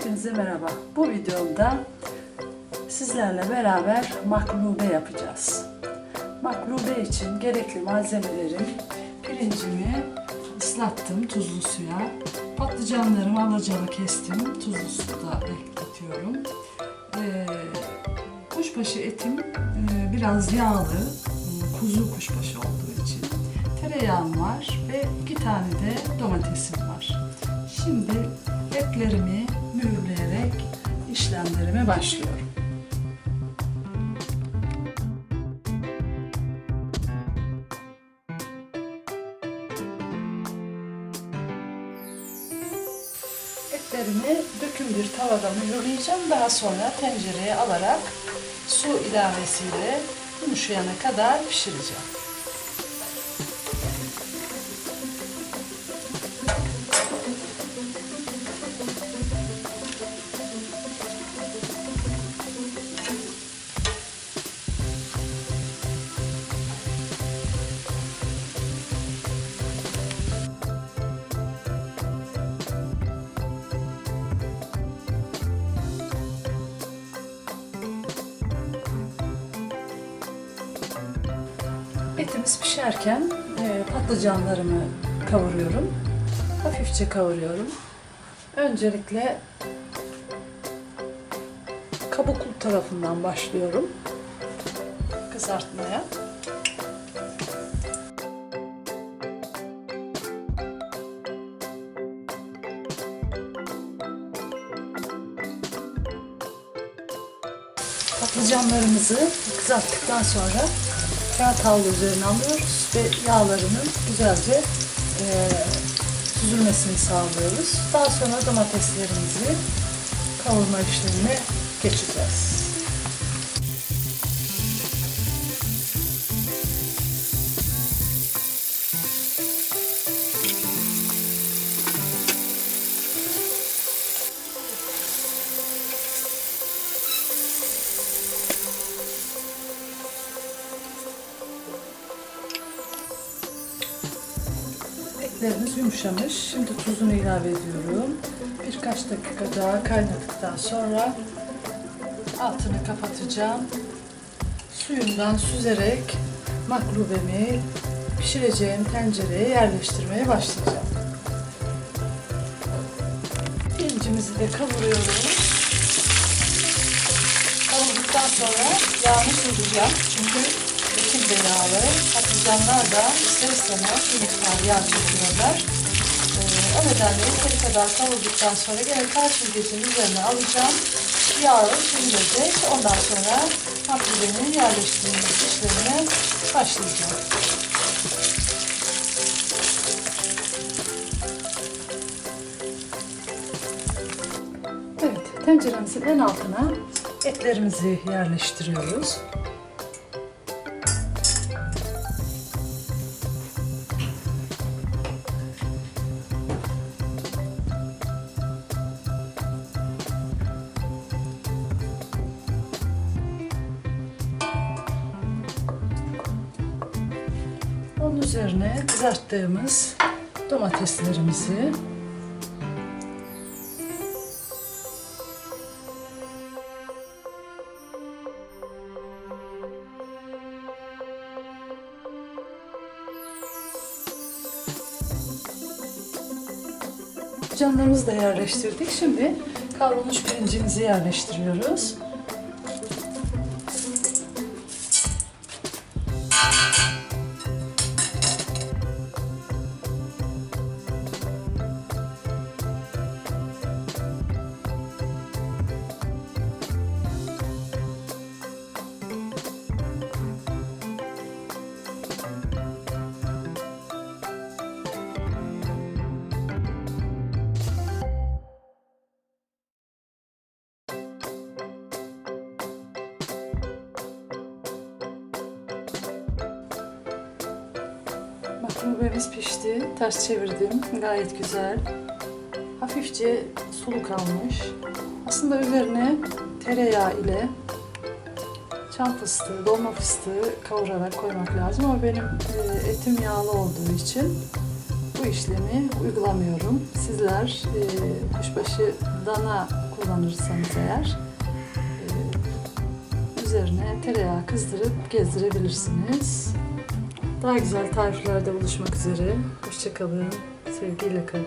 Hepinize merhaba. Bu videomda sizlerle beraber maklube yapacağız. Maklube için gerekli malzemelerim pirincimi ıslattım tuzlu suya. Patlıcanlarımı alacalı kestim. Tuzlu suda bekletiyorum. Ee, kuşbaşı etim e, biraz yağlı, kuzu kuşbaşı olduğu için. Tereyağım var ve iki tane de domatesim var. Şimdi etlerimi işlemlerime başlıyorum. Etlerimi döküm bir tavada mühürleyeceğim. Daha sonra tencereye alarak su ilavesiyle yumuşayana kadar pişireceğim. Etimiz pişerken e, patlıcanlarımı kavuruyorum. Hafifçe kavuruyorum. Öncelikle kabuklu tarafından başlıyorum kızartmaya. Patlıcanlarımızı kızarttıktan sonra kağıt havlu üzerine alıyoruz ve yağlarının güzelce e, süzülmesini sağlıyoruz. Daha sonra domateslerimizi kavurma işlemine geçeceğiz. Etlerimiz yumuşamış. Şimdi tuzunu ilave ediyorum. Birkaç dakika daha kaynadıktan sonra altını kapatacağım. Suyundan süzerek maklubemi pişireceğim tencereye yerleştirmeye başlayacağım. Pirincimizi de kavuruyorum. Kavurduktan sonra yağını süzeceğim. Çünkü de yağlı. Patlıcanlar da ister istemez bir miktar yağ çekiyorlar. Ee, o nedenle yeteri kadar kavurduktan sonra gene süzgecinin üzerine alacağım. Yağı süzülecek. Ondan sonra patlıcanın yerleştirilme işlemine başlayacağım. Evet, tenceremizin en altına etlerimizi yerleştiriyoruz. Onun üzerine kızarttığımız domateslerimizi Canlarımızı da yerleştirdik. Şimdi kavrulmuş pirincimizi yerleştiriyoruz. Makrobemiz pişti. Ters çevirdim. Gayet güzel. Hafifçe sulu kalmış. Aslında üzerine tereyağı ile çam fıstığı, dolma fıstığı kavurarak koymak lazım ama benim e, etim yağlı olduğu için bu işlemi uygulamıyorum. Sizler e, kuşbaşı dana kullanırsanız eğer e, üzerine tereyağı kızdırıp gezdirebilirsiniz. Daha güzel tariflerde buluşmak üzere. Hoşçakalın. Sevgiyle kalın.